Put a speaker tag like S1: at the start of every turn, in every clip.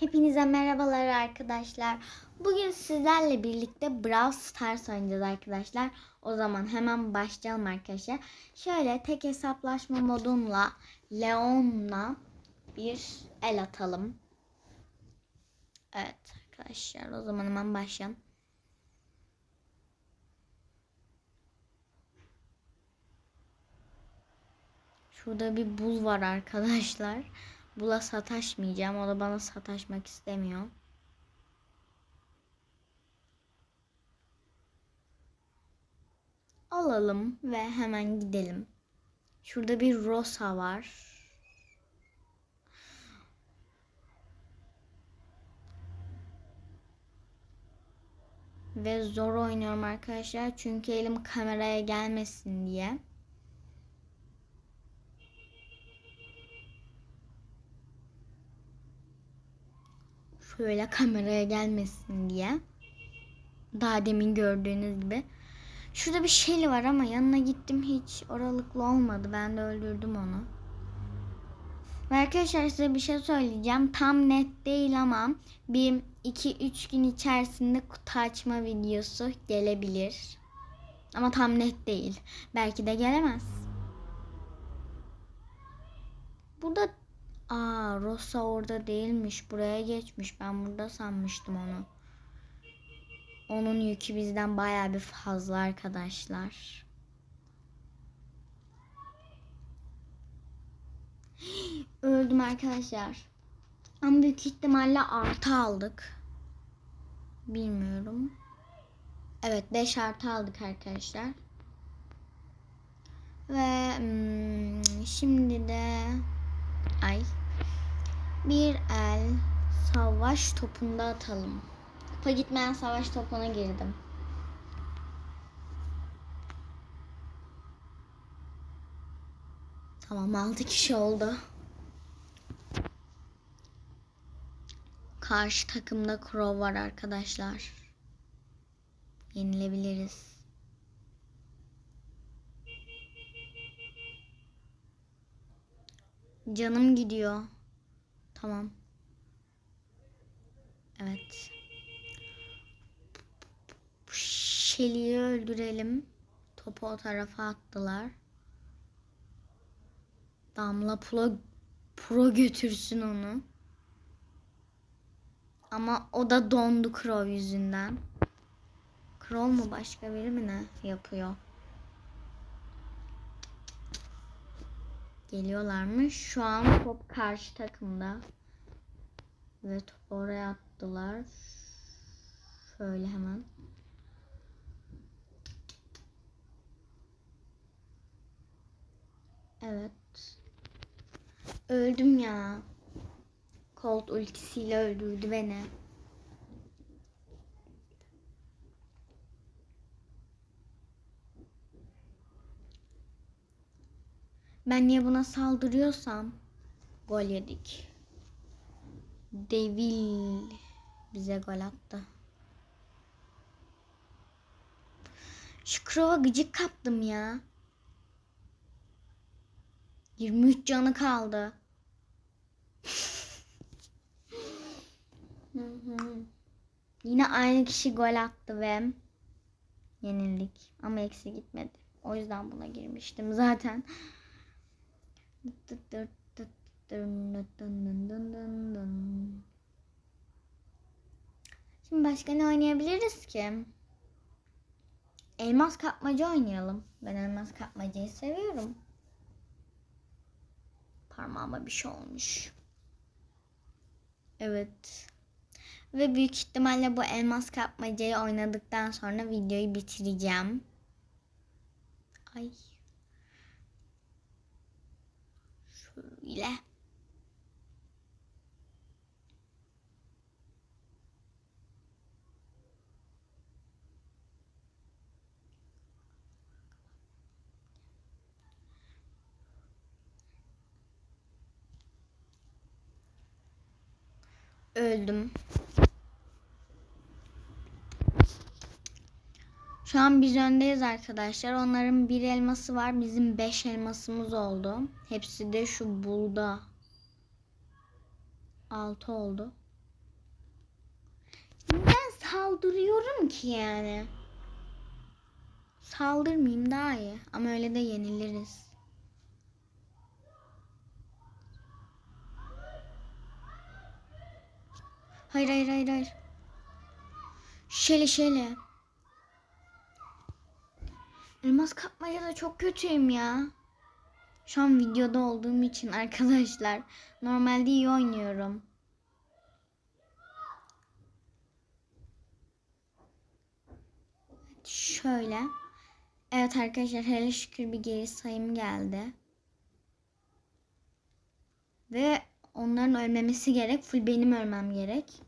S1: Hepinize merhabalar arkadaşlar. Bugün sizlerle birlikte Brawl Stars oynayacağız arkadaşlar. O zaman hemen başlayalım arkadaşlar. Şöyle tek hesaplaşma modumla Leon'la bir el atalım. Evet arkadaşlar o zaman hemen başlayalım. Şurada bir bul var arkadaşlar. Bula sataşmayacağım. O da bana sataşmak istemiyor. Alalım ve hemen gidelim. Şurada bir Rosa var. Ve zor oynuyorum arkadaşlar. Çünkü elim kameraya gelmesin diye. Şöyle kameraya gelmesin diye. Daha demin gördüğünüz gibi. Şurada bir Shelly var ama yanına gittim hiç oralıklı olmadı. Ben de öldürdüm onu. Ve arkadaşlar size bir şey söyleyeceğim. Tam net değil ama bir 2-3 gün içerisinde kutu açma videosu gelebilir. Ama tam net değil. Belki de gelemez. Burada Aa Rosa orada değilmiş. Buraya geçmiş. Ben burada sanmıştım onu. Onun yükü bizden baya bir fazla arkadaşlar. Öldüm arkadaşlar. Ama büyük ihtimalle artı aldık. Bilmiyorum. Evet 5 artı aldık arkadaşlar. Ve hmm, şimdi de ay bir el savaş topunda atalım. Kupa gitmeyen savaş topuna girdim. Tamam 6 kişi oldu. Karşı takımda Crow var arkadaşlar. Yenilebiliriz. Canım gidiyor. Tamam. Evet. Şeli'yi öldürelim. Topu o tarafa attılar. Damla Pro, Pro götürsün onu. Ama o da dondu Crow yüzünden. Crow mu başka biri mi ne yapıyor? Geliyorlarmış. Şu an top karşı takımda. Ve topu oraya attılar. Şöyle hemen. Evet. Öldüm ya. Colt ultisiyle öldürdü beni. Ben niye buna saldırıyorsam gol yedik. Devil bize gol attı. Şu Crow'a gıcık kaptım ya. 23 canı kaldı. Yine aynı kişi gol attı ve yenildik. Ama eksi gitmedi. O yüzden buna girmiştim zaten. Şimdi başka ne oynayabiliriz ki? Elmas kapmaca oynayalım. Ben elmas kapmacayı seviyorum. Parmağıma bir şey olmuş. Evet. Ve büyük ihtimalle bu elmas kapmacayı oynadıktan sonra videoyu bitireceğim. Ay. Şöyle. Öldüm. Şu an biz öndeyiz arkadaşlar. Onların bir elması var. Bizim beş elmasımız oldu. Hepsi de şu bulda. Altı oldu. saldırıyorum ki yani? Saldırmayayım daha iyi. Ama öyle de yeniliriz. Hayır hayır hayır hayır. Şöyle şöyle. Elmas kapmaca da çok kötüyüm ya. Şu an videoda olduğum için arkadaşlar. Normalde iyi oynuyorum. Şöyle. Evet arkadaşlar hele şükür bir geri sayım geldi. Ve onların ölmemesi gerek. Full benim ölmem gerek.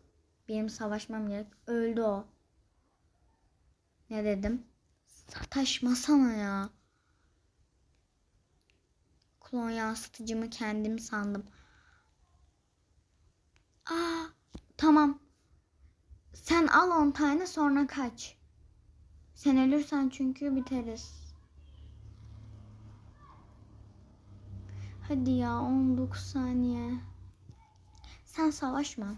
S1: Benim savaşmam gerek. Öldü o. Ne dedim? Sataşmasana ya. Klon yansıtıcımı kendim sandım. Aa, tamam. Sen al 10 tane sonra kaç. Sen ölürsen çünkü biteriz. Hadi ya 19 saniye. Sen savaşma.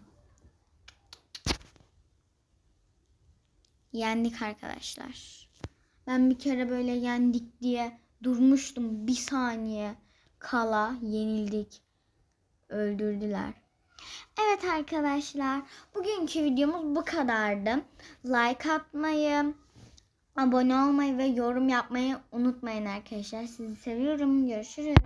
S1: Yendik arkadaşlar. Ben bir kere böyle yendik diye durmuştum bir saniye kala yenildik. Öldürdüler. Evet arkadaşlar bugünkü videomuz bu kadardı. Like atmayı, abone olmayı ve yorum yapmayı unutmayın arkadaşlar. Sizi seviyorum. Görüşürüz.